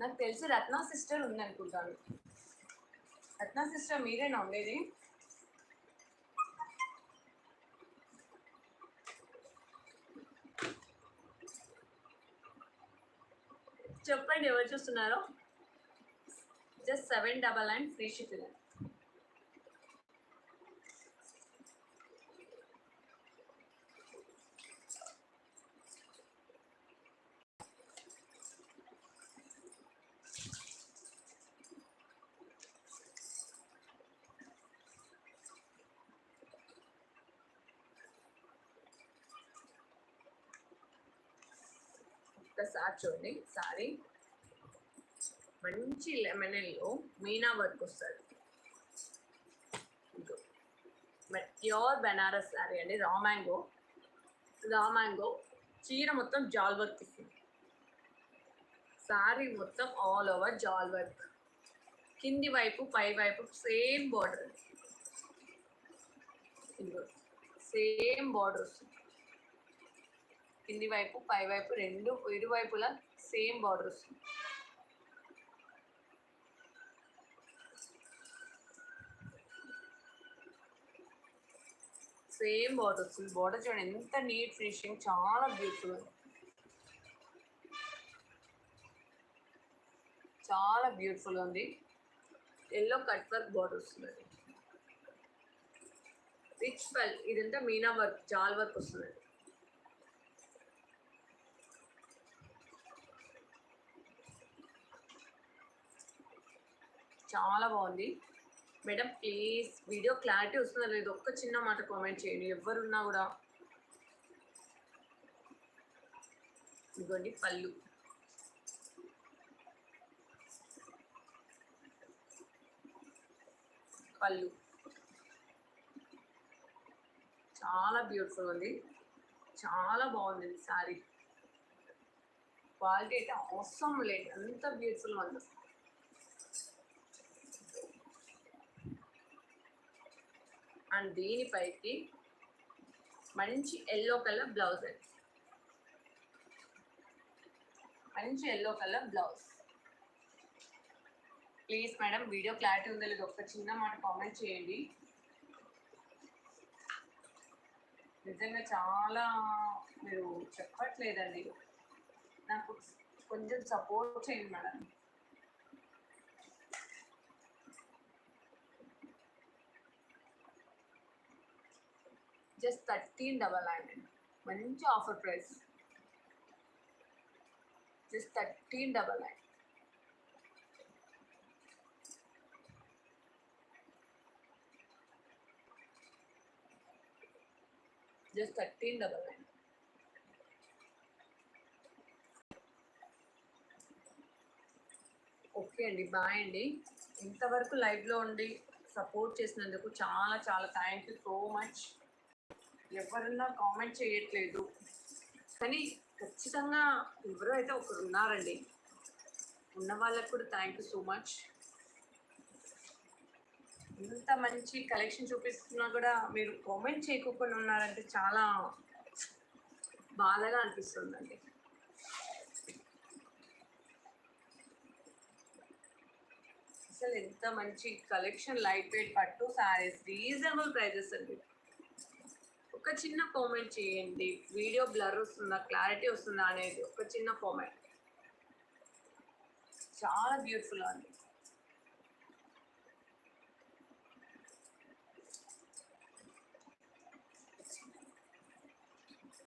నాకు తెలిసి రత్న సిస్టర్ ఉంది అనుకుంటాను రత్న సిస్టర్ మీరేనా ఉండేది? చెప్పండి ఎవరు చూస్తున్నారో? Just seven double nine free shipping ఒక్కసారి చూడండి. సారీ. మంచి లెమనెల్లో మీనా వర్క్ వస్తుంది. ప్యూర్ బెనారస్ శారీ అండి. Raw mango. Raw mango. చీర మొత్తం జాల్ వర్క్ ఇస్తుంది. శారీ మొత్తం ఆల్ ఓవర్ జాల్ వర్క్. కింది వైపు పై వైపు సేమ్ బార్డర్. సేమ్ బార్డర్ వస్తుంది. కింది వైపు పై వైపు రెండు ఇరువైపులా సేమ్ బార్డర్ వస్తుంది సేమ్ బార్డర్ వస్తుంది బార్డర్ చూడండి ఎంత నీట్ ఫినిషింగ్ చాలా బ్యూటిఫుల్ చాలా బ్యూటిఫుల్ ఉంది. ఎల్లో కట్ వర్క్ బార్డర్ వస్తుంది రిచ్ పల్ ఇదంతా మీనా వర్క్ జాల్ వర్క్ వస్తుంది చాలా బాగుంది. మేడం ప్లీజ్ వీడియో క్లారిటీ వస్తుందా లేదు? ఒక్క చిన్న మాట కామెంట్ చేయండి. ఎవరున్నా కూడా. ఇదిగోండి పళ్ళు. పళ్ళు. చాలా బ్యూటిఫుల్ ఉంది. చాలా బాగుంది సారీ శారీ. క్వాలిటీ అయితే అవసరం లేదు. అంత బ్యూటిఫుల్ ఉంది. అండ్ దీనిపైకి మంచి ఎల్లో కలర్ బ్లౌజ్ అండి. మంచి yellow colour blouse. Please madam video clarity ఉందో లేదో ఒక చిన్న మాట కామెంట్ చేయండి. నిజంగా చాలా మీరు చెప్పట్లేదండి. నాకు కొంచెం సపోర్ట్ చేయండి madam. Just thirteen double hundred మంచి offer price just thirteen double nine just thirteen double nine okay అండి బాయ్ అండి. ఇంతవరకు లైవ్లో ఉండి సపోర్ట్ చేసినందుకు చాలా చాలా థ్యాంక్ యూ సో మచ్ ఎవరన్నా కామెంట్ చేయట్లేదు. కానీ ఖచ్చితంగా ఎవరో అయితే ఒకరు ఉన్నారండి ఉన్న వాళ్ళకు కూడా థ్యాంక్ యూ సో మచ్ ఇంత మంచి కలెక్షన్ చూపిస్తున్నా కూడా మీరు కామెంట్ చేయకుండా ఉన్నారంటే చాలా బాధగా అనిపిస్తుందండి. అసలు ఎంత మంచి కలెక్షన్ లైట్ వెయిట్ పట్టు సారీస్ రీజనబుల్ ప్రైజెస్ అండి. ఒక చిన్న కామెంట్ చేయండి. వీడియో బ్లర్ వస్తుందా? క్లారిటీ వస్తుందా అనేది ఒక చిన్న కామెంట్ చాలా బ్యూటిఫుల్ అండి